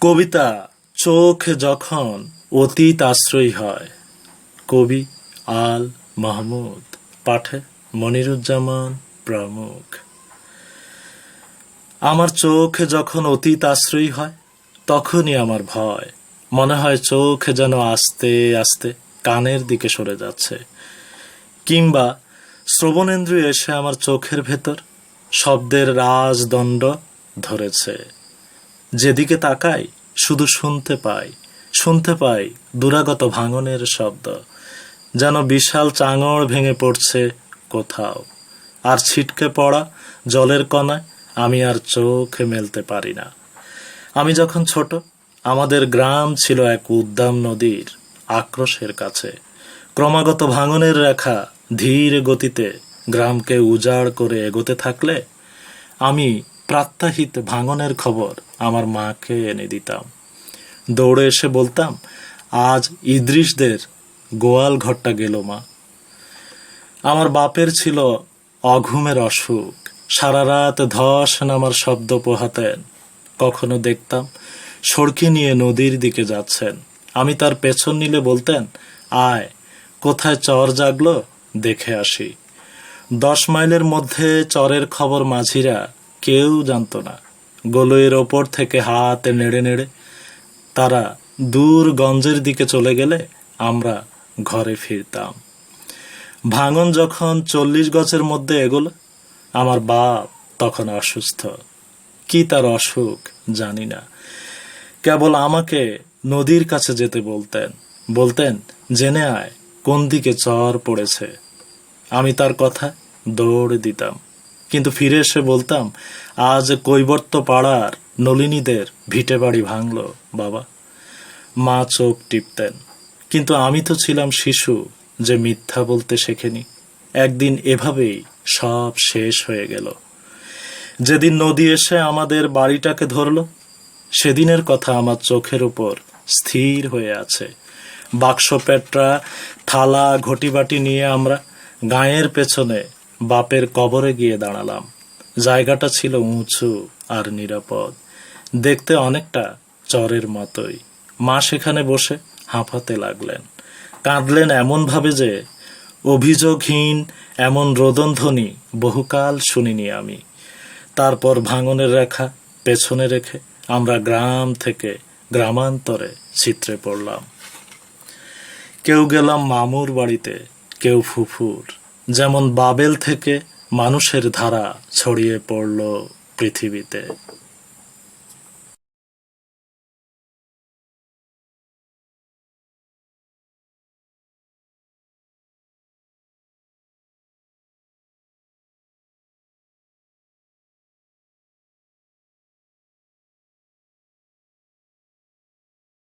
কবিতা চোখ যখন অতীত আশ্রয়ী হয়। কবি আল মাহমুদ, পাঠে মনিরুজ্জামান প্রমুখ। আমার চোখ যখন অতীত আশ্রয়ী হয়, তখনই আমার ভয়। মনে হয় চোখ যেন আস্তে আস্তে কানের দিকে সরে যাচ্ছে। কিংবা শ্রবণেন্দ্রিয় এসে আমার চোখের ভেতর শব্দের রাজদণ্ড ধরেছে। যেদিকে তাকাই, শুধু শুনতে পাই শুনতে পাই দুরাগত ভাঙনের শব্দ, যেন বিশাল চাঙড় ভেঙে পড়ছে কোথাও। আর ছিটকে পড়া জলের কণায় আমি আর চোখ মেলতে পারি না। আমি যখন ছোট, আমাদের গ্রাম ছিল এক উদ্দাম নদীর আক্রোশের কাছে। ক্রমাগত ভাঙনের রেখা ধীর গতিতে গ্রামকে উজাড় করে এগোতে থাকলে আমি প্রাত্যাহিত ভাঙনের খবর আমার মাকে এনে দিতাম। দৌড়ে এসে বলতাম, আজ ইদ্রিসদের গোয়াল ঘরটা গেল মা। আমার বাপের ছিল অঘুমের অসুখ। সারা রাত ধস নামার শব্দ পোহাতেন। কখনো দেখতাম সড়কি নিয়ে নদীর দিকে যাচ্ছেন। আমি তার পেছন নিলে বলতেন, আয়, কোথায় চর জাগলো দেখে আসি। দশ মাইলের মধ্যে চরের খবর মাঝিরা কেউ জানতো না। গোলইয়ের ওপর থেকে হাত নেড়ে নেড়ে তারা দূর গঞ্জের দিকে চলে গেলে আমরা ঘরে ফিরতাম। ভাঙন যখন চল্লিশ গছের মধ্যে এগোলো, আমার বাপ তখন অসুস্থ। কি তার অসুখ জানি না। কেবল আমাকে নদীর কাছে যেতে বলতেন। বলতেন, জেনে আয়, কোন দিকে চর পড়েছে? আমি তার কথা দৌড় দিতাম। কিন্তু ফিরে এসে বলতাম, আজ কৈবর্ত পাড়ার নলিনীদের ভিটে বাড়ি ভাঙল, বাবা। মা চোখ টিপতেন। কিন্তু আমি তো ছিলাম শিশু যে মিথ্যা বলতে শেখেনি। একদিন এভাবেই সব শেষ হয়ে গেল। যেদিন নদী এসে আমাদের বাড়িটাকে ধরল, সেদিনের কথা আমার চোখের উপর স্থির হয়ে আছে। বাক্স পেটরা থালা, ঘটিবাটি নিয়ে আমরা গায়ের পেছনে বাপের কবরে গিয়ে দাঁড়ালাম। জায়গাটা ছিল উঁচু আর নিরাপদ। দেখতে অনেকটা চরের মতোই। মা সেখানে বসে হাঁপাতে লাগলেন। কাঁদলেন এমনভাবে যে অভিযোগহীন এমন রোদনধ্বনি বহুকাল শুনিনি আমি। তারপর ভাঙনের রেখা পেছনে রেখে আমরা গ্রাম থেকে গ্রামান্তরে চিত্রে পড়লাম। কেউ গেলাম মামুর বাড়িতে, কেউ ফুফুর। যেমন বাবেল থেকে মানুষের ধারা ছড়িয়ে পড়ল পৃথিবীতে।